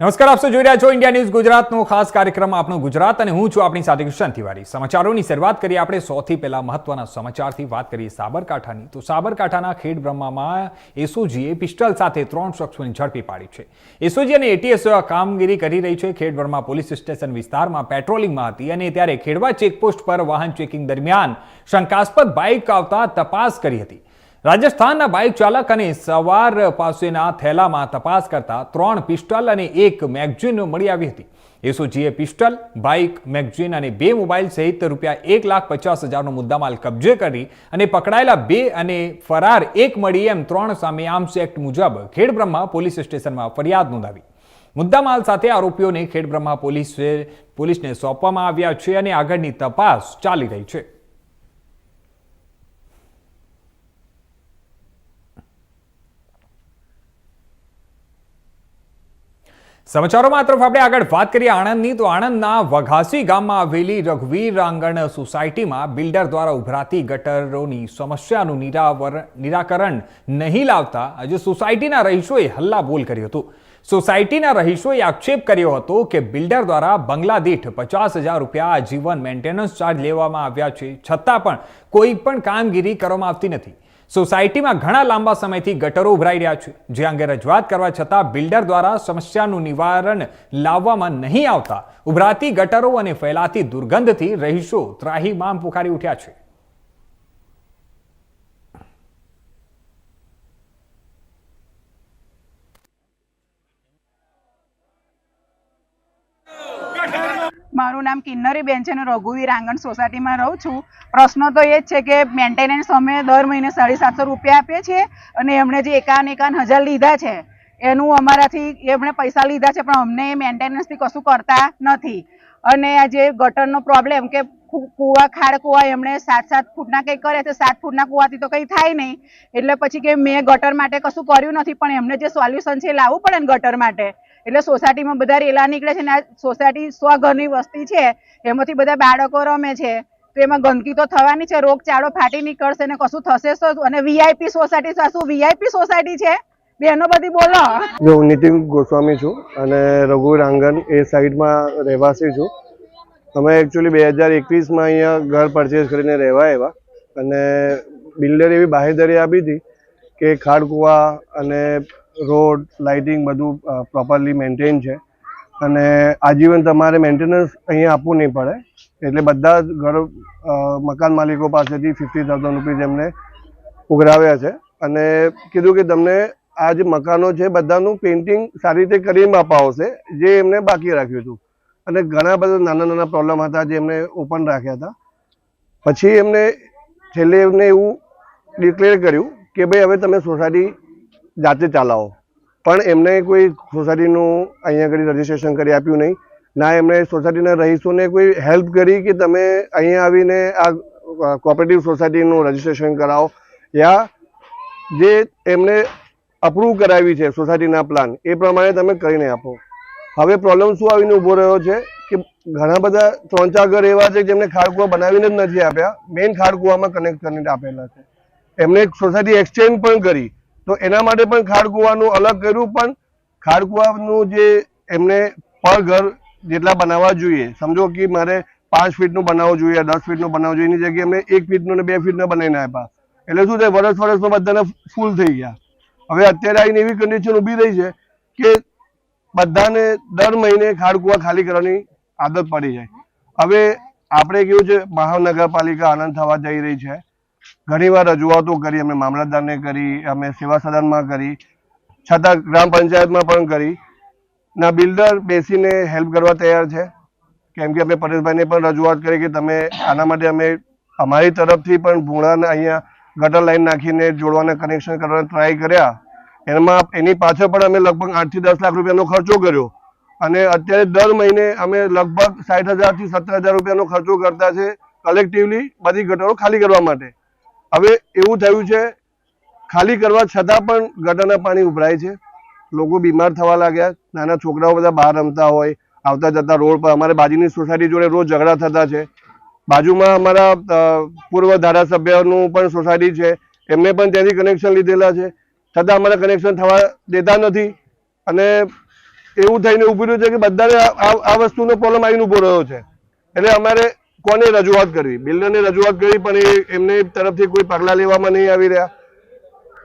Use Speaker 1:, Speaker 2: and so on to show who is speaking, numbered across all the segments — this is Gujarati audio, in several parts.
Speaker 1: નમસ્કાર, આપ જોઈ રહ્યા છો ઇન્ડિયા ન્યૂઝ ગુજરાતનો ખાસ કાર્યક્રમ આપણું ગુજરાત અને હું છું આપણી સાથે કૃષ્ણ તિવારી. સમાચારોની શરૂઆત કરીએ આપણે. સૌથી પહેલા મહત્વના સમાચારથી વાત કરીએ સાબરકાંઠાની. તો સાબરકાંઠાના ખેડ બ્રહ્મામાં એસઓજીએ પિસ્ટલ સાથે ત્રણ શખ્સોની ઝડપી પાડી છે. એસઓજી અને એટીએસ કામગીરી કરી રહી છે ખેડ બ્રહ્મા પોલીસ સ્ટેશન વિસ્તારમાં પેટ્રોલિંગમાં હતી અને ત્યારે ખેડવા ચેકપોસ્ટ પર વાહન ચેકિંગ દરમિયાન શંકાસ્પદ બાઇક આવતા તપાસ કરી હતી. રાજસ્થાનના બાઇક ચાલક અને સવાર પાસેના થેલામાં તપાસ કરતા ત્રણ પિસ્ટલ અને એક મેગઝીન મળી આવી હતી. એસઓજીએ પિસ્ટલ, બાઇક, મેગઝીન અને બે મોબાઈલ સહિત રૂપિયા એક લાખ પચાસ હજારનો મુદ્દામાલ કબજે કરી અને પકડાયેલા બે અને ફરાર એક મળી એમ ત્રણ સામે આર્મ્સ એક્ટ મુજબ ખેડબ્રહ્મા પોલીસ સ્ટેશનમાં ફરિયાદ નોંધાવી. મુદ્દામાલ સાથે આરોપીઓને ખેડબ્રહ્મા પોલીસે, પોલીસને સોંપવામાં આવ્યા છે અને આગળની તપાસ ચાલી રહી છે. સમાચારોમાં તરફ આપણે આગળ વાત કરીએ આણંદની. તો આણંદના વઘાસી ગામમાં આવેલી રઘુવીર રાંગણ સોસાયટીમાં બિલ્ડર દ્વારા ઉભરાતી ગટરોની સમસ્યાનું નિરાકરણ નહીં લાવતા આજે સોસાયટીના રહીશોએ હલ્લા બોલ કર્યું હતું. સોસાયટીના રહીશોએ આક્ષેપ કર્યો હતો કે બિલ્ડર દ્વારા બંગલા દીઠ પચાસ હજાર રૂપિયા આજીવન મેન્ટેનન્સ ચાર્જ લેવામાં આવ્યા છે, છતાં પણ કોઈ પણ કામગીરી કરવામાં આવતી નથી. સોસાયટીમાં ઘણા લાંબા સમયથી ગટરો ઉભરાઈ રહ્યા છે. જે અંગે રજૂઆત કરવા છતાં બિલ્ડર દ્વારા સમસ્યાનું નિવારણ લાવવામાં નહીં આવતા. ઉભરાતી ગટરો અને ફેલાતી દુર્ગંધથી રહીશો ત્રાહીમામ પુકારી ઉઠ્યા છે.
Speaker 2: મારું નામ કિન્નરી બેન છે અને રઘુવીર આંગણ સોસાયટીમાં રહું છું. પ્રશ્ન તો એ જ છે કે મેન્ટેનન્સ અમે દર મહિને સાડી સાતસો રૂપિયા આપીએ છીએ અને એમણે જે એકાવન એકાવન હજાર લીધા છે, એનું અમારાથી એમણે પૈસા લીધા છે, પણ અમને મેન્ટેનન્સથી કશું કરતા નથી. અને આ જે ગટરનો પ્રોબ્લેમ કે કૂવા, ખાડ કૂવા એમણે સાત સાત ફૂટના કંઈ કરે છે, સાત ફૂટના કૂવાથી તો કંઈ થાય નહીં. એટલે પછી કે મેં ગટર માટે કશું કર્યું નથી, પણ એમને જે સોલ્યુશન છે એ લાવવું પડે ને ગટર માટે. એટલે સોસાયટીમાં બધા રેલા નીકળે છે ને સોસાયટી સો ઘરની વસ્તી છે, એમાંથી બધા બાળકો રમે છે. તો એમાં ગંદકી તો થવાની છે, રોગચાળો ફાટી નીકળશે ને કશું થશે શું અને વીઆઈપી સોસાયટી શું વીઆઈપી સોસાયટી છે? બેનો બધી બોલો.
Speaker 3: જો હું નીતિન ગોસ્વામી છું અને રઘુ રાંગન એ સાઈડમાં રહેવાસી છું. અમે એકચ્યુઅલી બે હજાર એકવીસમાં અહીંયા ઘર પરચેસ કરીને રહેવા આવ્યા અને બિલ્ડરે એવી બાહેધરી આપી હતી કે ખાડકુવા અને રોડ લાઇટિંગ બધું પ્રોપરલી મેન્ટેન છે. અને આજીવન તમારે મેન્ટેનન્સ અહીંયા આપવું નહીં પડે. એટલે બધા જ ઘર મકાન માલિકો પાસેથી ફિફ્ટી થાઉઝન્ડ રૂપીઝ એમને ઉઘરાવ્યા છે. અને કીધું કે તમને આ જે મકાનો છે, બધાનું પેઇન્ટિંગ સારી રીતે કરીને અપાવશે જે એમને બાકી રાખ્યું હતું. અને ઘણા બધા નાના નાના પ્રોબ્લેમ હતા જે એમને ઓપન રાખ્યા હતા. પછી એમને છેલ્લે એમને એવું ડિક્લેર કર્યું કે ભાઈ હવે તમે સોસાયટી જાતે ચાલાવો. પણ એમને કોઈ સોસાયટીનું અહીંયા આગળ રજીસ્ટ્રેશન કરી આપ્યું નહીં. ના, એમણે સોસાયટીના રહીશોને કોઈ હેલ્પ કરી કે તમે અહીંયા આવીને આ કોઓપરેટિવ સોસાયટીનું રજીસ્ટ્રેશન કરાવો? યા જે એમને અપ્રૂવ કરાવી છે સોસાયટીના પ્લાન એ પ્રમાણે તમે કરીને આપો. હવે પ્રોબ્લેમ શું આવીને ઊભો રહ્યો છે કે ઘણા બધા ત્રણ ચાર ઘર એવા છે જેમને ખાડકુવા બનાવીને જ નથી આપ્યા. મેઇન ખાડકુવામાં કનેક્ટ કરીને આપેલા છે. એમને સોસાયટી એક્સચેન્જ પણ કરી. તો એના માટે પણ ખાડકુવાનું અલગ કર્યું, પણ ખાડકુવાનું જે એમને પર ઘર જેટલા બનાવવા જોઈએ. સમજો કે મારે પાંચ ફીટનું બનાવવું જોઈએ દસ ફીટનું બનાવવું જોઈએ, એની જગ્યાએ એમને એક ફીટનું ને બે ફીટનું બનાવીને આપ્યા. એટલે શું થાય, વરસ વરસમાં બધાને ફૂલ થઈ ગયા. હવે અત્યારે આવીને એવી કન્ડિશન ઊભી રહી છે કે બધાને દર મહિને ખાડકુવા ખાલી કરવાની આદત પડી જાય. હવે આપણે કેવું છે, મહાનગરપાલિકા આનંદ થવા જઈ રહી છે. ઘણીવાર રજૂઆતો કરી, અમે મામલતદારને કરી, અમે સેવા સદનમાં કરી, છતાં ગ્રામ પંચાયતમાં પણ કરી. ના, બિલ્ડર બેસીને હેલ્પ કરવા તૈયાર છે. કેમ કે અમે પરેશભાઈને પણ રજૂઆત કરી કે તમે આના માટે અમે, અમારી તરફથી પણ ભૂણાને અહીંયા ગટર લાઈન નાખીને જોડવાના કનેક્શન કરવાના ટ્રાય કર્યા. એમાં એની પાછળ પણ અમે લગભગ આઠથી દસ લાખ રૂપિયાનો ખર્ચો કર્યો. અને અત્યારે દર મહિને અમે લગભગ સાઠ હજારથી સત્તર હજાર રૂપિયાનો ખર્ચો કરતા છે કલેક્ટિવલી બધી ગટરો ખાલી કરવા માટે. હવે એવું થયું છે, ખાલી કરવા છતાં પણ ગટરના પાણી ઉભરાય છે. લોકો બીમાર થવા લાગ્યા. નાના છોકરાઓ બધા બહાર રમતા હોય, આવતા જતા રોડ પર. અમારે બાજુની સોસાયટી જોડે રોજ ઝઘડા થતા છે. બાજુમાં અમારા પૂર્વ ધારાસભ્યનું પણ સોસાયટી છે. એમને પણ ત્યાંથી કનેક્શન લીધેલા છે. છતાં અમારે કનેક્શન થવા દેતા નથી. અને એવું થઈને ઊભું રહ્યું છે કે બધાને આ- વસ્તુનો પ્રોબ્લેમ આવીને ઊભો રહ્યો છે. એટલે અમારે કોને રજૂઆત કરવી? બિલ્ડરને રજૂઆત કરી, પણ એમને તરફથી કોઈ પગલાં લેવામાં નહીં આવી રહ્યા.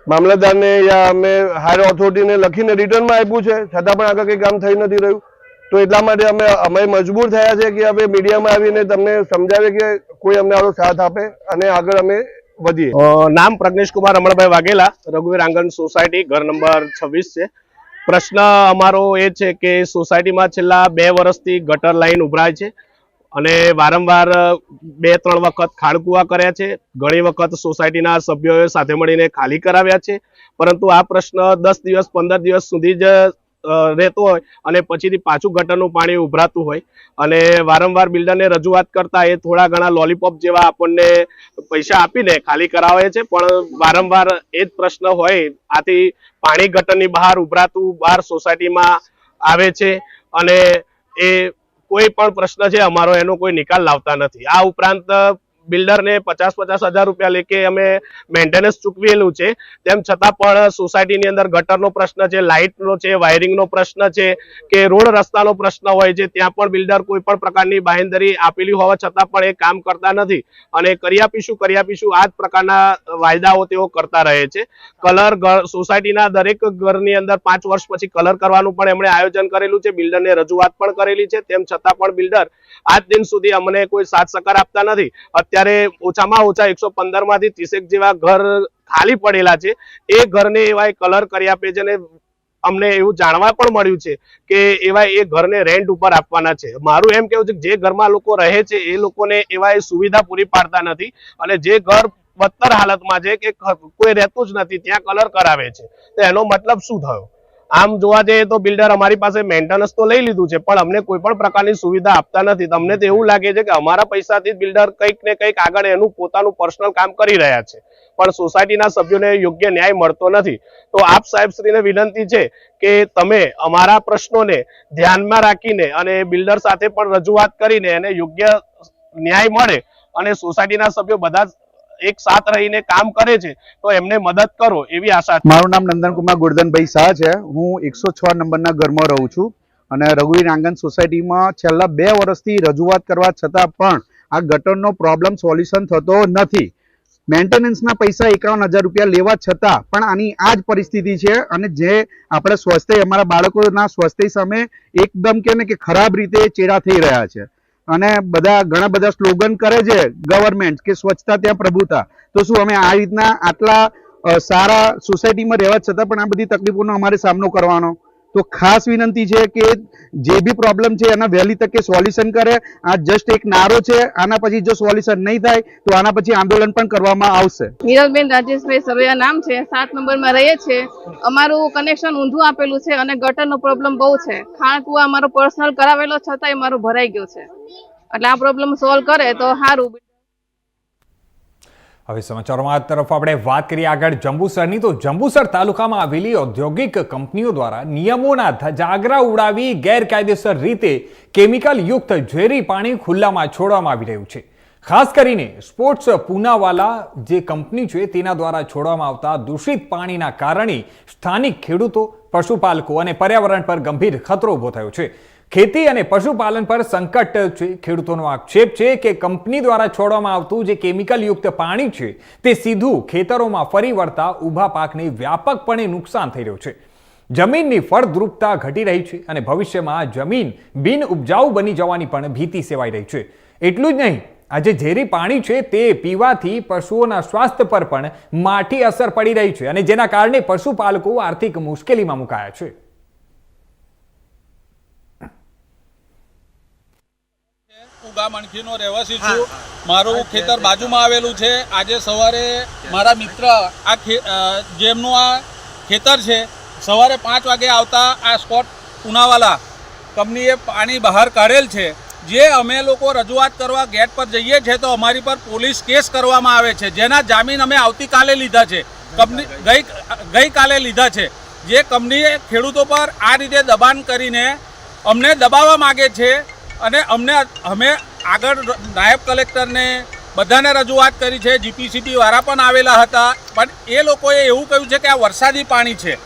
Speaker 3: મામલતદારને યા અમે હાયર ઓથોરિટીને લખીને રિટર્નમાં આપ્યું છે. છતાં પણ આગળ કંઈ કામ થઈ નથી રહ્યું. તો એટલા માટે અમે અમે મજબૂર થયા છે કે હવે મીડિયામાં આવીને તમને સમજાવે કે કોઈ અમને આનો સાથ આપે અને આગળ અમે વધીએ.
Speaker 4: નામ પ્રજ્ઞેશ કુમાર રમણભાઈ વાઘેલા, રઘુવીર આંગણ સોસાયટી, ઘર નંબર છવ્વીસ છે. પ્રશ્ન અમારો એ છે કે સોસાયટીમાં છેલ્લા બે વર્ષથી ગટર લાઈન ઉભરાય છે. અને વારંવાર બે ત્રણ વખત ખાડકુવા કર્યા છે. ઘણી વખત સોસાયટીના સભ્યોએ સાથે મળીને ખાલી કરાવ્યા છે. પરંતુ આ પ્રશ્ન દસ દિવસ, પંદર દિવસ સુધી જ રહેતો હોય અને પછીથી પાછું ગટરનું પાણી ઉભરાતું હોય. અને વારંવાર બિલ્ડરને રજૂઆત કરતા એ થોડા ઘણા લોલીપોપ જેવા આપણને પૈસા આપીને ખાલી કરાવે છે. પણ વારંવાર એ જ પ્રશ્ન હોય, આથી પાણી ગટરની બહાર ઉભરાતું બહાર સોસાયટીમાં આવે છે. અને એ કોઈ પણ પ્રશ્ન છે અમારો એનો કોઈ નિકાલ લાવતા નથી. આ ઉપરાંત બિલ્ડરને પચાસ પચાસ હજાર રૂપિયા લેકે અમે મેન્ટેનન્સ ચૂકવેલું છે. તેમ છતાં પણ સોસાયટીની અંદર ગટરનો પ્રશ્ન છે, લાઇટનો છે, વાયરિંગનો પ્રશ્ન છે કે રોડ રસ્તાનો પ્રશ્ન હોય છે, ત્યાં પણ બિલ્ડર કોઈ પણ પ્રકારની બાહેંધરી આપેલી હોવા છતાં પણ એ કામ કરતા નથી. અને કરી આપીશું કરી આપીશું, આ જ પ્રકારના વાયદાઓ તેઓ કરતા રહે છે. કલર સોસાયટીના દરેક ઘરની અંદર પાંચ વર્ષ પછી કલર કરવાનું પણ એમણે આયોજન કરેલું છે. બિલ્ડરને રજૂઆત પણ કરેલી છે. તેમ છતાં પણ બિલ્ડર આજ દિન સુધી અમને કોઈ સાથ સહકાર આપતા નથી. અત્યારે ઓછામાં ઓછા એકસો માંથી ત્રીસેક જેવા ઘર ખાલી પડેલા છે. એ ઘરને એવા કલર કરી આપે છે અમને એવું જાણવા પણ મળ્યું છે કે એવા એ ઘરને રેન્ટ ઉપર આપવાના છે. મારું એમ કેવું છે જે ઘરમાં લોકો રહે છે, એ લોકોને એવા એ સુવિધા પૂરી પાડતા નથી અને જે ઘર બદતર હાલતમાં છે કે કોઈ રહેતું જ નથી, ત્યાં કલર કરાવે છે. તો એનો મતલબ શું થયો? આમ જોવા જઈએ તો બિલ્ડર અમારી પાસે મેન્ટેનન્સ તો લઈ લીધું છે, પણ અમને કોઈ પણ પ્રકારની સુવિધા આપતા નથી. તમને તો એવું લાગે છે કે અમારા પૈસાથી બિલ્ડર કંઈક ને કંઈક આગળ એનું પોતાનું પર્સનલ કામ કરી રહ્યા છે. પણ સોસાયટીના સભ્યોને યોગ્ય ન્યાય મળતો નથી. તો આપ સાહેબશ્રીને વિનંતી છે કે તમે અમારા પ્રશ્નોને ધ્યાનમાં રાખીને અને બિલ્ડર સાથે પણ રજૂઆત કરીને એને યોગ્ય ન્યાય મળે અને સોસાયટીના સભ્યો બધા એક સાથ રહીને કામ કરે છે, તો એમને મદદ કરો એવી આશા
Speaker 5: મારું નામ નંદનકુમાર ગોરધનભાઈ શાહ છે. હું એકસો છ નંબરના ઘરમાં રહું છું અને રઘુવીર આંગણ સોસાયટીમાં છેલ્લા બે વર્ષથી રજૂઆત કરવા છતાં પણ આ ગટરનો પ્રોબ્લેમ સોલ્યુશન થતો નથી. મેન્ટેનન્સના પૈસા એકાવન હજાર રૂપિયા લેવા છતાં પણ આની આ જ પરિસ્થિતિ છે અને જે આપણે સ્વાસ્થ્ય અમારા બાળકોના સ્વાસ્થ્ય સામે એકદમ કે ખરાબ રીતે ચેડા થઈ રહ્યા છે. અને બધા, ઘણા બધા સ્લોગન કરે છે ગવર્મેન્ટ કે સ્વચ્છતા ત્યાં પ્રભુતા તો શું અમે આ રીતના આટલા સારા સોસાયટીમાં રહેવા છતાં પણ આ બધી તકલીફોનો અમારે સામનો કરવાનો? તો ખાસ વિનંતી છે કે જે બી પ્રોબ્લેમ છે એના વહેલી તકે સોલ્યુશન કરે. આ જસ્ટ એક નારો છે, આના પછી જો સોલ્યુશન નહીં થાય, તો આના પછી આંદોલન પણ કરવામાં આવશે.
Speaker 6: નીરજબેન રાજેશભાઈ સરવૈયા નામ છે, સાત નંબરમાં રહીએ છીએ અમારું કનેક્શન ઊંધું આપેલું છે અને ગટરનો પ્રોબ્લેમ બહુ છે. ખાણ કુવા અમારો પર્સનલ કરાવેલો, છતાંય મારો ભરાઈ ગયો છે. એટલે આ પ્રોબ્લેમ સોલ્વ કરે તો સારું.
Speaker 1: હવે સમાચારોમાં તરફ આપણે વાત કરીએ આગળ જંબુસરની. તો જંબુસર તાલુકામાં આવેલી ઔદ્યોગિક કંપનીઓ દ્વારા નિયમોના ધજાગરા ઉડાવી ગેરકાયદેસર રીતે કેમિકલ યુક્ત ઝેરી પાણી ખુલ્લામાં છોડવામાં આવી રહ્યું છે. ખાસ કરીને સ્પોર્ટ્સ પૂનાવાલા જે કંપની છે તેના દ્વારા છોડવામાં આવતા દૂષિત પાણીના કારણે સ્થાનિક ખેડૂતો, પશુપાલકો અને પર્યાવરણ પર ગંભીર ખતરો ઊભો થયો છે. ખેતી અને પશુપાલન પર સંકટ છે, ખેડૂતોનો આક્ષેપ છે કે કંપની દ્વારા છોડવામાં આવતું જે કેમિકલ યુક્ત પાણી છે, તે સીધું ખેતરોમાં ફરી વળતા ઊભા પાકને વ્યાપકપણે નુકસાન થઈ રહ્યું છે. જમીનની ફળદ્રુપતા ઘટી રહી છે અને ભવિષ્યમાં જમીન બિન ઉપજાઉ બની જવાની પણ ભીતિ સેવાઈ રહી છે. એટલું જ નહીં આ જે ઝેરી પાણી છે, તે પીવાથી પશુઓના સ્વાસ્થ્ય પર પણ માઠી અસર પડી રહી છે અને જેના કારણે પશુપાલકો આર્થિક મુશ્કેલીમાં મુકાયા છે.
Speaker 7: ગામ અણખીનો રહેવાસી છું. મારું ખેતર બાજુમાં આવેલું છે. આજે સવારે મારા મિત્ર આ જેમનું આ ખેતર છે સવારે પાંચ વાગે આવતા આ સ્કોટ ઉનાવાલા કંપનીએ પાણી બહાર કાઢેલ છે. જે અમે લોકો રજૂઆત કરવા ગેટ પર જઈએ છીએ તો અમારી પર પોલીસ કેસ કરવામાં આવે છે. જેના જામીન અમે આવતીકાલે લીધા છે. કંપની ગઈ ગઈકાલે લીધા છે. જે કંપનીએ ખેડૂતો પર આ રીતે દબાણ કરીને અમને દબાવવા માગે છે. અને અમને અમે આગળ નાયબ કલેક્ટરને બધાને રજૂઆત કરી છે જીપીસીબી વાળા પણ આવેલા હતા, પણ એ લોકોએ એવું કહ્યું છે કે આ વરસાદી પાણી છે.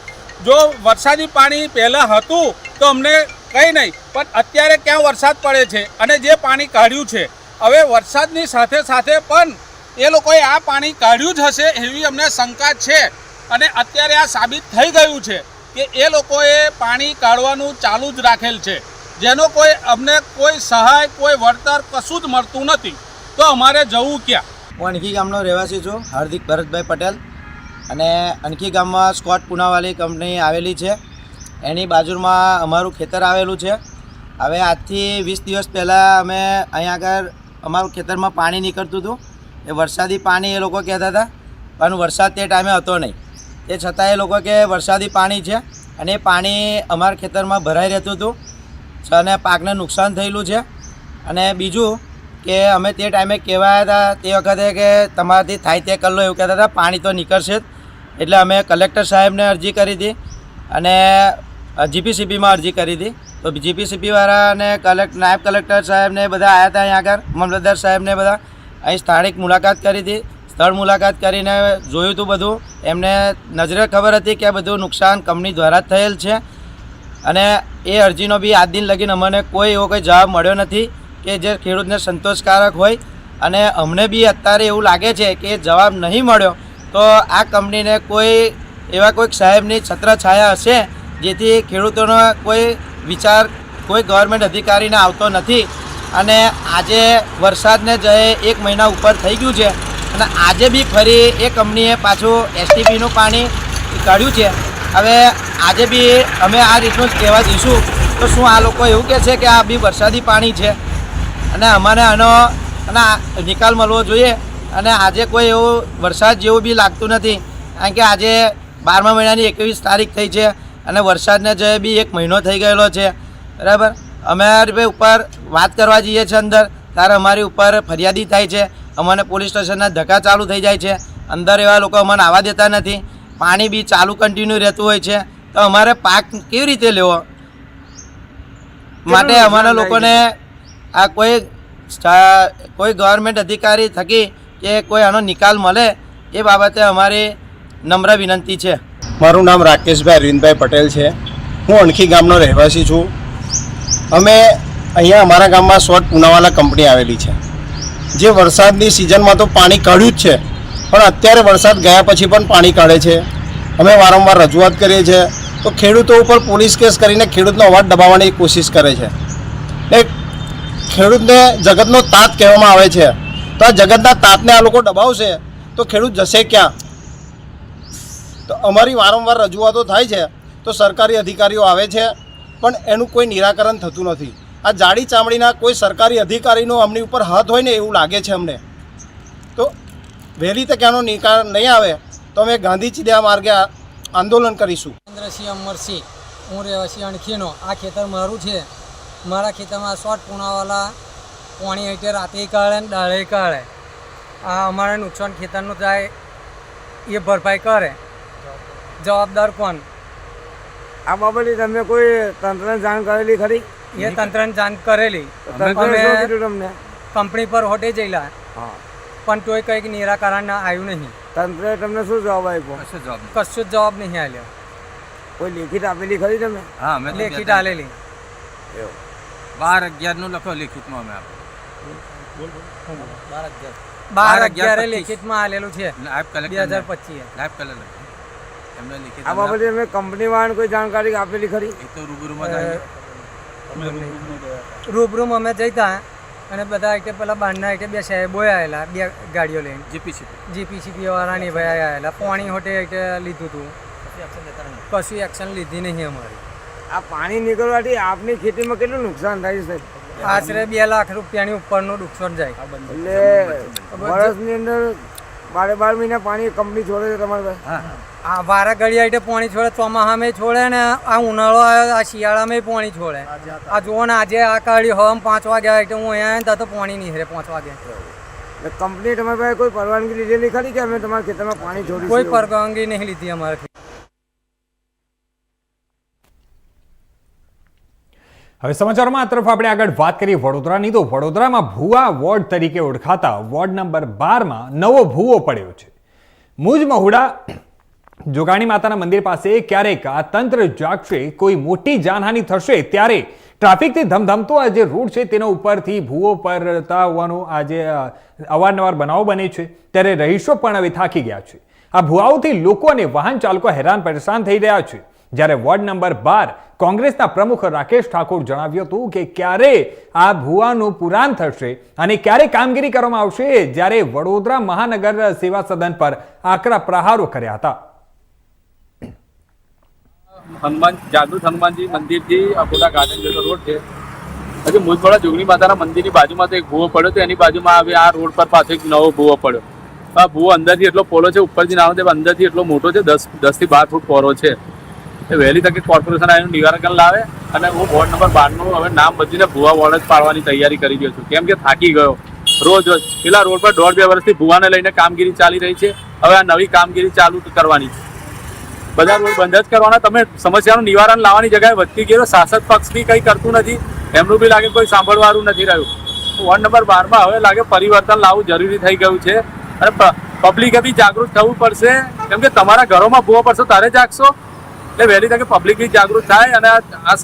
Speaker 7: જો વરસાદી પાણી પહેલાં હતું તો અમને કંઈ નહીં, પણ અત્યારે ક્યાં વરસાદ પડે છે અને જે પાણી કાઢ્યું છે. હવે વરસાદની સાથે સાથે પણ એ લોકોએ આ પાણી કાઢ્યું જ હશે એવી અમને શંકા છે. અને અત્યારે આ સાબિત થઈ ગયું છે કે એ લોકોએ પાણી કાઢવાનું ચાલુ જ રાખેલ છે. જેનો કોઈ અમને કોઈ સહાય, કોઈ વળતર કશું જ મળતું નથી. તો અમારે જવું ક્યાં?
Speaker 8: હું અણખી ગામનો રહેવાસી છું, હાર્દિક ભરતભાઈ પટેલ. અને અણખી ગામમાં સ્કોટ પુનાવાલી કંપની આવેલી છે. એની બાજુમાં અમારું ખેતર આવેલું છે. હવે આજથી વીસ દિવસ પહેલાં અમે અહીંયા આગળ અમારું ખેતરમાં પાણી નીકળતું હતું. એ વરસાદી પાણી એ લોકો કહેતા હતા, પણ વરસાદ તે ટાઈમે હતો નહીં. તે છતાં એ લોકો કે વરસાદી પાણી છે અને એ પાણી અમારા ખેતરમાં ભરાઈ રહેતું હતું. અને પાકને નુકસાન થયેલું છે. અને બીજું કે અમે તે ટાઈમે કહેવાયા હતા, તે વખતે કે તમારાથી થાય તે કરી લો એવું કહેતા હતા, પાણી તો નીકળશે જ. એટલે અમે કલેક્ટર સાહેબને અરજી કરી હતી અને જીપીસીબીમાં અરજી કરી હતી. તો જીપીસીબીવાળા અને કલેક્ટ, નાયબ કલેક્ટર સાહેબને બધા આવ્યા હતા અહીંયા આગળ, મામલતદાર સાહેબને બધા. અહીં સ્થાનિક મુલાકાત કરી હતી. સ્થળ મુલાકાત કરીને જોયું હતું બધું. એમને નજરે ખબર હતી કે બધું નુકસાન કંપની દ્વારા થયેલ છે. અને એ અરજીનો બી આજ દિન લગીને અમને કોઈ એવો કોઈ જવાબ મળ્યો નથી કે જે ખેડૂતને સંતોષકારક હોય. અને અમને બી અત્યારે એવું લાગે છે કે જવાબ નહીં મળ્યો તો આ કંપનીને કોઈ એવા કોઈક સાહેબની છત્રછાયા હશે જેથી ખેડૂતોનો કોઈ વિચાર કોઈ ગવર્મેન્ટ અધિકારીને આવતો નથી. અને આજે વરસાદને જએ એક મહિના ઉપર થઈ ગયું છે અને આજે બી ફરી એ કંપનીએ પાછું એસટીપીનું પાણી કાઢ્યું છે. હવે આજે બી અમે આ રીતનું જ કહેવા જઈશું. તો શું આ લોકો એવું કહે છે કે આ બી વરસાદી પાણી છે? અને અમારે આનો અને નિકાલ મળવો જોઈએ. અને આજે કોઈ એવું વરસાદ જેવું બી લાગતું નથી. કારણ કે આજે બારમા મહિનાની એકવીસ તારીખ થઈ છે અને વરસાદને જે બી એક મહિનો થઈ ગયેલો છે. બરાબર? અમે ઉપર વાત કરવા જઈએ છીએ અંદર. ત્યારે અમારી ઉપર ફરિયાદી થાય છે. અમને પોલીસ સ્ટેશનના ધક્કા ચાલુ થઈ જાય છે. અંદર એવા લોકો અમને આવવા દેતા નથી. પાણી બી ચાલુ કન્ટિન્યુ રહેતું હોય છે. તો અમારે પાક કેવી રીતે લેવો? માટે અમારા લોકોને આ કોઈ કોઈ ગવર્મેન્ટ અધિકારી થકી કે કોઈ આનો નિકાલ મળે એ બાબતે અમારી નમ્ર વિનંતી છે.
Speaker 9: મારું નામ રાકેશભાઈ અરવિંદભાઈ પટેલ છે. હું અણખી ગામનો રહેવાસી છું. અમે અહીંયા અમારા ગામમાં શોર્ટ પુનાવાલા કંપની આવેલી છે. જે વરસાદની સિઝનમાં તો પાણી કાઢ્યું જ છે. પણ અત્યારે વરસાદ ગયા પછી પણ પાણી કાઢે છે. અમે વારંવાર રજૂઆત કરીએ છીએ. તો ખેડૂતો ઉપર પોલીસ કેસ કરીને ખેડૂતનો અવાજ દબાવવાની કોશિશ કરે છે. ને ખેડૂતને જગતનો તાત કહેવામાં આવે છે. તો આ જગતના તાતને આ લોકો દબાવશે, તો ખેડૂત જશે ક્યાં? તો અમારી વારંવાર રજૂઆતો થાય છે, તો સરકારી અધિકારીઓ આવે છે, પણ એનું કોઈ નિરાકરણ થતું નથી. આ જાડી ચામડીના કોઈ સરકારી અધિકારીનો અમની ઉપર હાથ હોય ને એવું લાગે છે અમને. તો વહેલી તકે આનો નિકાલ નહીં આવે તો અમે ગાંધી ચીડિયા માર્ગે આંદોલન કરીશું.
Speaker 10: ચંદ્રસિંહ અમરસિંહ હું રહેવાસી અણખીનો. આ ખેતર મારું છે. મારા ખેતરમાં શોર્ટ પૂનાવાલા પાણી હેઠે રાતે કાઢે ને દાળે કાઢે આ અમારે નુકસાન ખેતરનું થાય એ ભરપાઈ કરે. જવાબદાર કોણ?
Speaker 11: આ બાબતે તમે કોઈ તંત્રને જાણ કરેલી ખરી?
Speaker 10: એ તંત્રને જાણ કરેલી. અમે
Speaker 11: તમને.
Speaker 10: કંપની પર હોટે જયેલા. પણ તોય કંઈક નિરાકરણ આવ્યું નહીં.
Speaker 11: તંત્રએ તમને શું જવાબ આપ્યો?
Speaker 10: કશું જ જવાબ નહીં. આલ્યો.
Speaker 11: કોઈ લેખિત આપેલી ખરી તમે?
Speaker 12: હા અમે
Speaker 10: લેખિત આલેલી.
Speaker 12: બાર અગિયારનું લખો લેખિતમાં અમે આપ્યું.
Speaker 10: બાર
Speaker 12: બાર અગિયાર
Speaker 10: અગિયારે
Speaker 12: પચીસ.
Speaker 10: લેખિતમાં આલેલું છે.
Speaker 12: નાયબ
Speaker 10: બે
Speaker 12: કલેક્ટર
Speaker 10: હજાર પચીસ
Speaker 12: નાયબ કલર લખો એમને લેખિત
Speaker 11: આ બાબતે તમે કંપની વાળાને કોઈ જાણકારી આપેલી ખરી?
Speaker 12: એ તો રૂબરૂમાં જ આવીને
Speaker 10: રૂબરૂમ અમે જઈતા. અને બધા એટલે પેલા બહારના એટલે બે સાહેબો આવેલા બે ગાડીઓ લઈને.
Speaker 12: જીપીસી
Speaker 10: જીપીસીપી વાળા ને ભાઈ આવેલા. પાણી હોટે એટલે લીધું હતું કશું એક્શન લીધી નહીં અમારી.
Speaker 11: આ પાણી નીકળવાથી આપની ખેતીમાં કેટલું નુકસાન થાય છે
Speaker 10: આશરે બે લાખ રૂપિયાની ઉપરનું નુકસાન જાય.
Speaker 11: એટલે વર્ષની અંદર બારે બાર મહિના પાણી કંપની છોડે છે તમારે હા
Speaker 10: આ વારા ઘડી આઈટે પાણી છોડે ચોમાહામે છોડે ને આ ઉનાળો આવ્યો આ શિયાળામાં પાણી છોડે. આ જુઓ ને આજે આ કાઢી હમ પાંચ વાગ્યા એટલે હું અહીંયા આવ્યો તો પાણી નહીં પાંચ વાગે.
Speaker 11: એટલે કંપની તમારી પાસે કોઈ પરવાનગી લીધેલી ખરી કે અમે તમારા ખેતરમાં પાણી છોડીશું
Speaker 10: કોઈ પરવાનગી નહીં લીધી અમારે
Speaker 1: હવે સમાચારમાં આ તરફ આપણે આગળ વાત કરીએ વડોદરાની, તો વડોદરામાં ભુવા વોર્ડ તરીકે ઓળખાતા વોર્ડ નંબર બારમાં નવો ભૂવો પડ્યો છે. મુજ મહુડા, જોગાણી માતાના મંદિર પાસે ક્યારેક આ તંત્ર જાગશે, કોઈ મોટી જાનહાનિ થશે ત્યારે ટ્રાફિકથી ધમધમતો આ જે રોડ છે તેના ઉપરથી ભૂવો પરતા હોવાનો આજે અવારનવાર બનાવો બને છે. ત્યારે રહીશો પણ હવે થાકી ગયા છે. આ ભૂવાઓથી લોકો અને વાહન ચાલકો હેરાન પરેશાન થઈ રહ્યા છે. જ્યારે વોર્ડ નંબર બાર કોંગ્રેસના પ્રમુખ રાકેશ ઠાકોર જણાવ્યું હતું કે ક્યારે આ ભુવાનું પુરાણ થશે અને ક્યારે કામગીરી કરવામાં આવશે જ્યારે વડોદરા મહાનગર સેવા સદન પર આકરા પ્રહારો કર્યા હતા.
Speaker 13: હનુમાન, જાગૃત હનુમાનજી મંદિરથી અકોલા ગાર્ડન જેટલો રોડ છે, હજી મુજવાડા જોગણી માતાના મંદિરની બાજુમાં તો એક ભૂવો પડ્યો તો એની બાજુમાં હવે આ રોડ પર પાછો એક નવો ભૂવો પડ્યો. આ ભૂવો અંદરથી એટલો પોલો છે, ઉપરથી છે પણ અંદરથી એટલો મોટો છે, દસ, દસથી બાર ફૂટ પોરો છે. એ વહેલી તકે કોર્પોરેશન આનું નિવારણ લાવે અને હું વોર્ડ નંબર બારનું હવે નામ બદલીને ભૂવા વોર્ડ જ પાડવાની તૈયારી કરી રહ્યો છું. કેમ કે થાકી ગયો. રોજ રોજ. પેલા રોડ પર દોઢ બે વર્ષથી ભુવાને લઈને કામગીરી ચાલી રહી છે. હવે આ નવી કામગીરી ચાલુ કરવાની બધા રોડ બંધ જ કરવાના. તમે સમસ્યાનું નિવારણ લાવવાની જગ્યાએ વધતી ગયો શાસક પક્ષ બી કંઈ કરતું નથી. એમનું બી લાગે કોઈ સાંભળવાનું નથી રહ્યું. વોર્ડ નંબર બારમાં હવે લાગે પરિવર્તન લાવવું જરૂરી થઈ ગયું છે. અને પબ્લિકે બી જાગૃત થવું પડશે. કેમ કે તમારા ઘરોમાં ભૂવો પડશે, તારે જાગશો? એટલે વહેલી તકે પબ્લિક જાગૃત થાય અને આ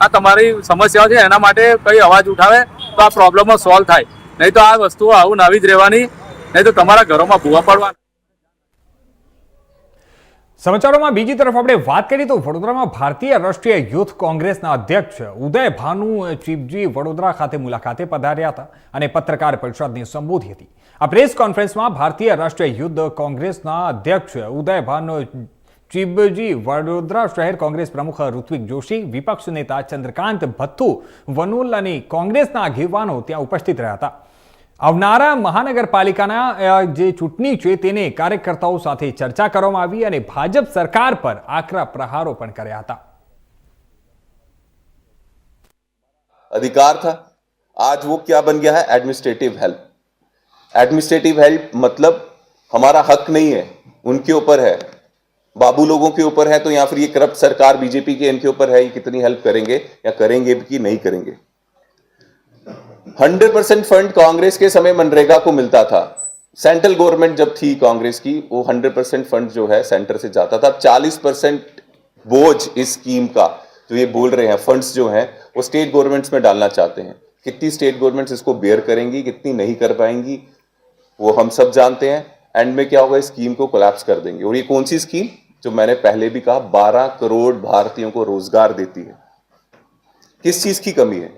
Speaker 13: આ તમારી સમસ્યાઓ છે એના માટે કઈ અવાજ ઉઠાવે તો આ પ્રોબ્લેમો સોલ્વ થાય. નહીં તો આ વસ્તુઓ આવું નાવી જ રહેવાની. નહીં તો તમારા ઘરોમાં ભૂવા પડવાના.
Speaker 1: સમાચારોમાં બીજી તરફ આપણે વાત કરીએ તો વડોદરામાં ભારતીય રાષ્ટ્રીય યુથ કોંગ્રેસના અધ્યક્ષ ઉદય ભાનુ ચીપજી વડોદરા ખાતે મુલાકાતે પધાર્યા હતા અને પત્રકાર પરિષદને સંબોધી હતી. આ પ્રેસ કોન્ફરન્સમાં ભારતીય રાષ્ટ્રીય યુદ્ધ કોંગ્રેસના અધ્યક્ષ ઉદય ભાનુ ચીબજી વડોદરા શહેર કોંગ્રેસ પ્રમુખ ઋત્વિક જોશી વિપક્ષ નેતા ચંદ્રકાંત ભથ્થુ વનુલ અને કોંગ્રેસના આગેવાનો ત્યાં ઉપસ્થિત રહ્યા હતા આવનારા મહાનગરપાલિકાના અ, જે ચૂંટણી છે તેને કાર્યકર્તાઓ સાથે ચર્ચા કરવામાં આવી અને ભાજપ સરકાર પર આકરા પ્રહારો પણ કર્યા હતા
Speaker 14: अधिकार था आज वो क्या बन गया है एडमिनिस्ट्रेटिव हेल्प एडमिनिस्ट्रेटिव हेल्प मतलब हमारा हक नहीं है उनके ऊपर है बाबू लोगों के ऊपर है तो या फिर ये करप्ट सरकार बीजेपी के इनके ऊपर है, ये कितनी हेल्प करेंगे या करेंगे कि नहीं करेंगे? हंड्रेड परसेंट फंड कांग्रेस के समय मनरेगा को मिलता था। सेंट्रल गवर्नमेंट जब थी कांग्रेस की, वो हंड्रेड परसेंट फंड जो है सेंटर से जाता था। चालीस परसेंट बोझ इस स्कीम का, जो ये बोल रहे हैं फंड्स जो हैं, वो स्टेट गवर्नमेंट्स में डालना चाहते हैं। कितनी स्टेट गवर्नमेंट्स इसको बेयर करेंगी, कितनी नहीं कर पाएँगी, वो हम सब जानते हैं। एंड में क्या होगा, इस स्कीम को कोलैप्स कर देंगे। और ये कौन सी स्कीम जो मैंने पहले भी कहा 12 करोड़ भारतीयों को रोज़गार देती है। किस चीज़ की कमी है?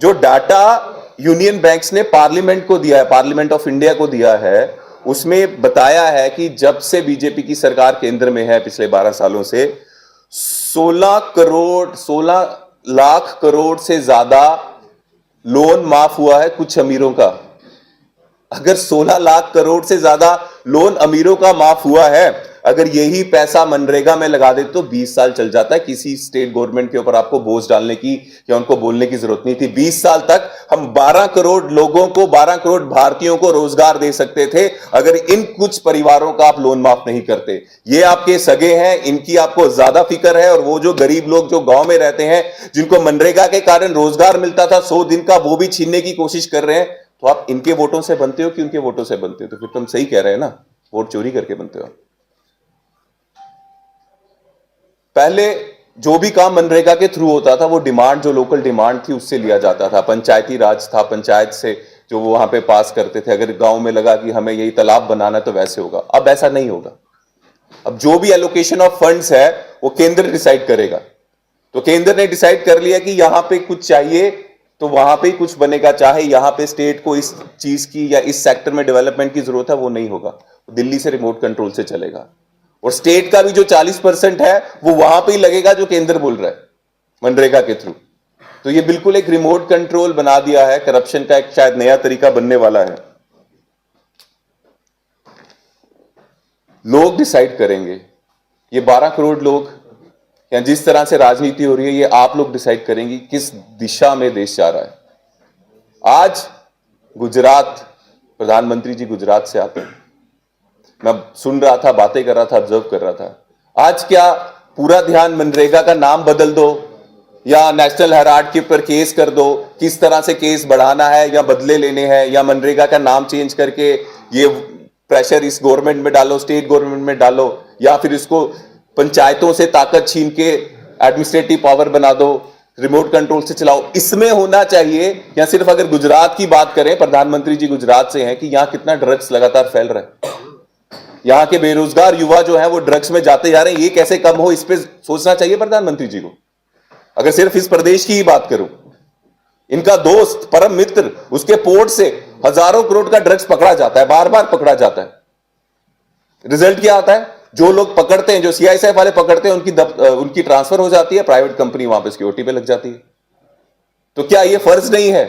Speaker 14: जो डाटा यूनियन बैंक्स ने पार्लियामेंट को दिया है, पार्लियामेंट ऑफ़ इंडिया को दिया है, उसमें बताया है कि जब से बीजेपी की सरकार केंद्र में है पिछले 12 सालों से 16 करोड़ 16 लाख करोड़ से ज़्यादा लोन माफ़ हुआ है कुछ अमीरों का। अगर 16 लाख करोड़ से ज़्यादा लोन अमीरों का माफ़ हुआ है अगर यही पैसा मनरेगा में लगा दे तो 20 साल चल जाता है। किसी स्टेट गवर्नमेंट के ऊपर आपको बोझ डालने की या उनको बोलने की ज़रूरत नहीं थी। 20 साल तक हम 12 करोड़ लोगों को 12 करोड़ भारतीयों को रोज़गार दे सकते थे। अगर इन कुछ परिवारों का आप लोन माफ़ नहीं करते। ये आपके सगे हैं, इनकी आपको ज़्यादा फ़िक्र है और वो जो गरीब लोग जो गाँव में रहते हैं, जिनको मनरेगा के कारण रोज़गार मिलता था, सौ दिन का, वो भी छीनने की कोशिश कर रहे हैं। तो आप इनके वोटों से बनते हो कि उनके वोटों से बनते हो? तो फिर तुम सही कह रहे हैं ना। वोट चोरी करके बनते हो पहले जो भी काम मनरेगा के थ्रू होता था, वो डिमांड जो लोकल डिमांड थी, उससे लिया जाता था। पंचायती राज था, पंचायत से जो वो वहाँ पे पास करते थे। अगर गाँव में लगा कि हमें यही तालाब बनाना तो वैसे होगा। अब ऐसा नहीं होगा। अब जो भी एलोकेशन ऑफ़ फंड्स है, वो केंद्र डिसाइड करेगा। तो केंद्र ने डिसाइड कर लिया कि यहाँ पे कुछ चाहिए तो वहाँ पे कुछ बनेगा। चाहे यहाँ पे स्टेट को इस चीज़ की या इस सेक्टर में डेवलपमेंट की ज़रूरत है, वो नहीं होगा। दिल्ली से रिमोट कंट्रोल से चलेगा। और स्टेट का भी जो 40 परसेंट है, वो वहाँ पे ही लगेगा जो केंद्र बोल रहा है, मनरेगा के थ्रू। तो ये बिल्कुल एक रिमोट कंट्रोल बना दिया है करप्शन का एक शायद नया तरीका बनने वाला है। लोग डिसाइड करेंगे। ये 12 करोड़ लोग, या जिस तरह से राजनीति हो रही है, ये आप लोग डिसाइड करेंगे किस दिशा में देश जा रहा है। आज गुजरात, प्रधानमंत्री जी गुजरात से आते हैं। मैं सुन रहा था, बातें कर रहा था ऑब्ज़र्व कर रहा था। आज क्या पूरा ध्यान मनरेगा का नाम बदल दो? या नेशनल हेराल्ड के ऊपर केस कर दो? किस तरह से केस बढ़ाना है या बदले लेने हैं? या मनरेगा का नाम चेंज करके ये प्रेशर इस गवर्नमेंट में डालो स्टेट गवर्नमेंट में डालो? या फिर इसको पंचायतों से ताकत छीन के एडमिनिस्ट्रेटिव पावर बना दो? रिमोट कंट्रोल से चलाओ? इसमें होना चाहिए, या सिर्फ़ अगर गुजरात की बात करें, प्रधानमंत्री जी गुजरात से हैं कि यहाँ कितना ड्रग्स लगातार फैल रहा है। यहाँ के बेरोजगार युवा जो है वो ड्रग्स में जाते जा रहे हैं। ये कैसे कम हो इस पर सोचना चाहिए प्रधानमंत्री जी को। अगर सिर्फ़ इस प्रदेश की ही बात करूँ इनका दोस्त परम मित्र उसके पोर्ट से हज़ारों करोड़ का ड्रग्स पकड़ा जाता है बार बार पकड़ा जाता है। रिज़ल्ट क्या आता है? जो लोग पकड़ते हैं जो सीआईएसएफ वाले पकड़ते हैं उनकी अ, उनकी ट्रांसफ़र हो जाती है प्राइवेट कंपनी वहाँ पर सिक्योरिटी पे लग जाती है। तो क्या ये फ़र्ज़ नहीं है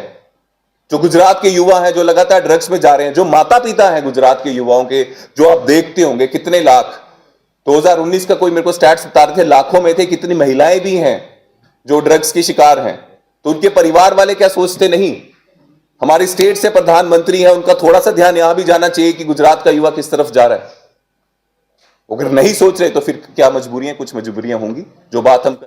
Speaker 14: जो गुजरात के युवा हैं, जो लगातार ड्रग्स में जा रहे हैं, जो माता पिता हैं गुजरात के युवाओं के, जो आप देखते होंगे कितने लाख 2019 का कोई मेरे को स्टैट्स बता रहे थे, लाखों में थे, कितनी महिलाएँ भी हैं जो ड्रग्स की शिकार हैं। तो उनके परिवार वाले क्या सोचते नहीं? हमारी स्टेट से प्रधानमंत्री है, उनका थोड़ा सा ध्यान यहाँ भी जाना चाहिए कि गुजरात का युवा किस तरफ़ जा रहा है। अगर नहीं सोच रहे तो फिर क्या मजबूरियाँ कुछ मजबूरियाँ होंगी, जो बात हम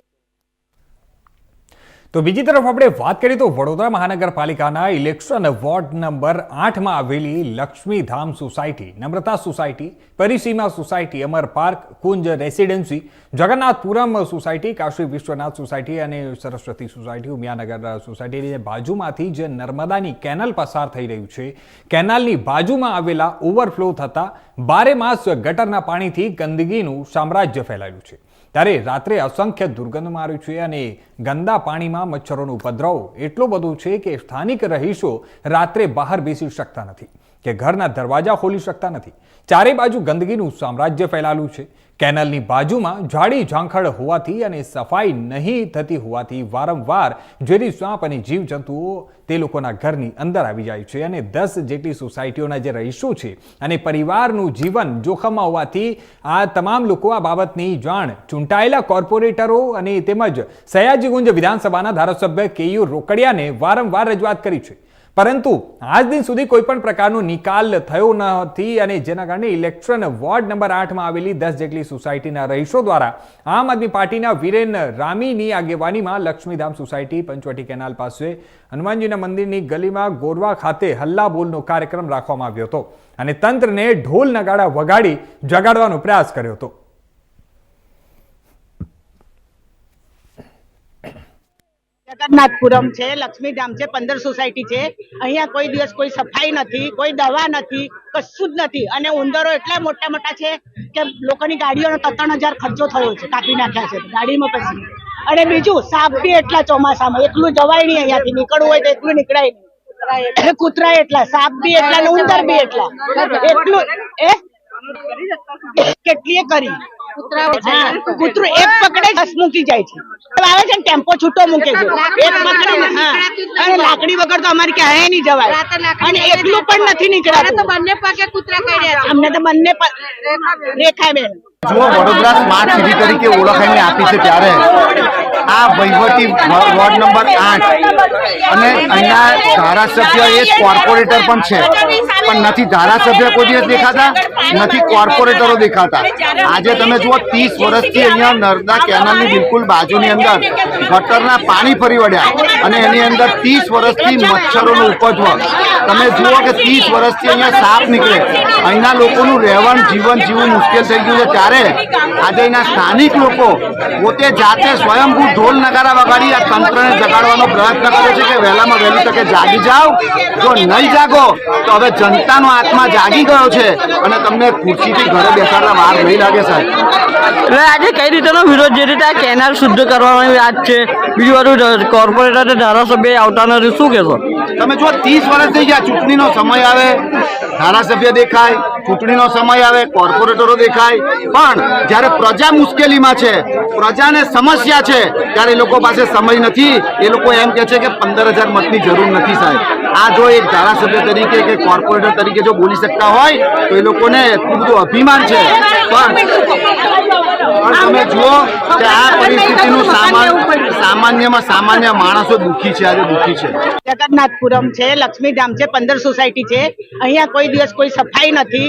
Speaker 1: તો બીજી તરફ આપણે વાત કરીએ તો વડોદરા મહાનગરપાલિકાના ઇલેક્શન વોર્ડ નંબર આઠમાં આવેલી Lakshmidham society, Namrata society, Parisima society, Amar park, Kunj residency, Jagannathpuram society, Kashi Vishwanath society અને સરસ્વતી સોસાયટી, ઉમિયાનગર સોસાયટીની બાજુમાંથી જે નર્મદાની કેનાલ પસાર થઈ રહ્યું છે. કેનાલની બાજુમાં આવેલા ઓવરફ્લો થતા બારે માસ ગટરના પાણીથી ગંદકીનું સામ્રાજ્ય ફેલાયું છે. ત્યારે રાત્રે અસંખ્ય દુર્ગંધ માર્યું છે અને ગંદા પાણીમાં મચ્છરોનો ઉપદ્રવ એટલો બધો છે કે સ્થાનિક રહીશો રાત્રે બહાર બેસી શકતા નથી, કે ઘરના દરવાજા ખોલી શકતા નથી. ચારે બાજુ ગંદકીનું સામ્રાજ્ય ફેલાયેલું છે. કેનલની બાજુમાં જાડી ઝાંખડ હોવાથી અને સફાઈ નહીં થતી હોવાથી વારંવાર ઝેરી સાપ અને જીવજંતુઓ તે લોકોના ઘરની અંદર આવી જાય છે અને દસ જેટલી સોસાયટીઓના જે રહીશો છે અને પરિવારનું જીવન જોખમમાં હોવાથી આ તમામ લોકો આ બાબતની જાણ ચૂંટાયેલા કોર્પોરેટરો અને તેમજ સયાજીગુંજ વિધાનસભાના ધારાસભ્ય કેયુ રોકડિયાને વારંવાર રજૂઆત કરી છે. પરંતુ આજ દિન સુધી કોઈ પણ પ્રકારનો નિકાલ થયો નથી અને જેના કારણે ઇલેક્શન વોર્ડ નંબર આઠમાં આવેલી દસ જેટલી સોસાયટીના રહીશો દ્વારા આમ આદમી પાર્ટીના વીરેન રામીની આગેવાનીમાં લક્ષ્મીધામ સોસાયટી પંચવટી કેનાલ પાસે હનુમાનજીના મંદિરની ગલીમાં ગોરવા ખાતે હલ્લા બોલનો કાર્યક્રમ રાખવામાં આવ્યો હતો અને તંત્રને ઢોલ નગાડા વગાડી જગાડવાનો પ્રયાસ કર્યો હતો.
Speaker 15: જગન્નાથપુરમ છે, લક્ષ્મીધામ છે, પંદર સોસાયટી છે. અહીંયા કોઈ દિવસ કોઈ સફાઈ નથી, કોઈ દવા નથી, કશું જ નથી. અને ઉંદરો એટલા મોટા મોટા છે કે લોકોની ગાડીઓનો ત્રણ ખર્ચો થયો છે, કાપી નાખ્યા છે, ગાડીમાં પછી. અને બીજું, સાપ બી એટલા ચોમાસામાં એટલું જવાય નહીં અહીંયાથી, નીકળવું હોય તો એટલું નીકળાય નહીં. કૂતરા એટલા, સાપ બી એટલા ને ઉંદર બી એટલા. એટલું, એ? કેટલીએ કરી? કૂતરું એક પકડે મૂકી જાય છે. આવે છે ને ટેમ્પો છૂટો મૂકે છે. એક પકડે ને અને લાકડી વગર તો અમારે ક્યાંય નહીં જવાય. અને એકલું પણ નથી નીકળાતું. બંને પગે કૂતરા કર્યા અમને તો બંને પ- રેખાબેન
Speaker 5: જો વડોદરા સ્માર્ટ સિટી તરીકે ઓળખાઈને આપી છે ત્યારે આ વહીવટી વોર્ડ નંબર આઠ. અને અહીંના ધારાસભ્ય એ કોર્પોરેટર પણ છે. પણ નથી ધારાસભ્ય કોઈ દિવસ દેખાતા? નથી કોર્પોરેટરો દેખાતા. આજે તમે જુઓ ત્રીસ વર્ષથી અહીંયા નર્મદા કેનાલની બિલકુલ બાજુની અંદર ગટરના પાણી ફરી વળ્યા અને એની અંદર ત્રીસ વર્ષથી મચ્છરોનું ઉપદ્રવ તમે જુઓ કે ત્રીસ વર્ષથી અહીંયા સાપ નીકળે. અહીંના લોકોનું રહેવાનું જીવન જીવવું મુશ્કેલ થઈ ગયું છે. ત્યારે આજે અહીંના સ્થાનિક લોકો પોતે જાતે સ્વયંભૂ ઢોલ નગારા વગાડી આ તંત્રને જગાડવાનો પ્રયત્ન કર્યો છે કે વહેલામાં વહેલી તકે જાગી જાઓ. જો નહીં જાગો તો હવે જનતાનો આત્મા જાગી ગયો છે અને તમને ખુરશીથી ઘરે બેસાડવા વાર નહીં લાગે સાહેબ?
Speaker 16: એટલે આજે કઈ રીતેનો વિરોધ? જે રીતે આ કેનાલ શુદ્ધ કરવાની વાત છે બીજું બધું કોર્પોરેટર ધારાસભ્ય આવતા નથી. શું કહેશો?
Speaker 5: તમે જો ત્રીસ વર્ષ થઈ ગયા ચૂંટણીનો સમય આવે ધારાસભ્ય દેખાય ચૂંટણીનો સમય આવે, કોર્પોરેટરો દેખાય. પણ જ્યારે પ્રજા મુશ્કેલીમાં છે, પ્રજાને સમસ્યા છે, ત્યારે લોકો પાસે સમય નથી. એ લોકો એમ કહે છે કે પંદર હજાર મતની જરૂર નથી સાહેબ. આ જો એક ધારાસભ્ય તરીકે કે કોર્પોરેટર તરીકે જો બોલી શકતા હોય, તો એ લોકોને એટલું બધું અભિમાન છે. પણ તમે જુઓ કે આ પરિસ્થિતિનું સામાન્ય સામાન્યમાં સામાન્ય માણસો દુઃખી છે, આજે દુઃખી છે.
Speaker 15: જગન્નાથપુરમ છે, લક્ષ્મીધામ છે, પંદર સોસાયટી છે. અહીંયા કોઈ દિવસ કોઈ સફાઈ નથી.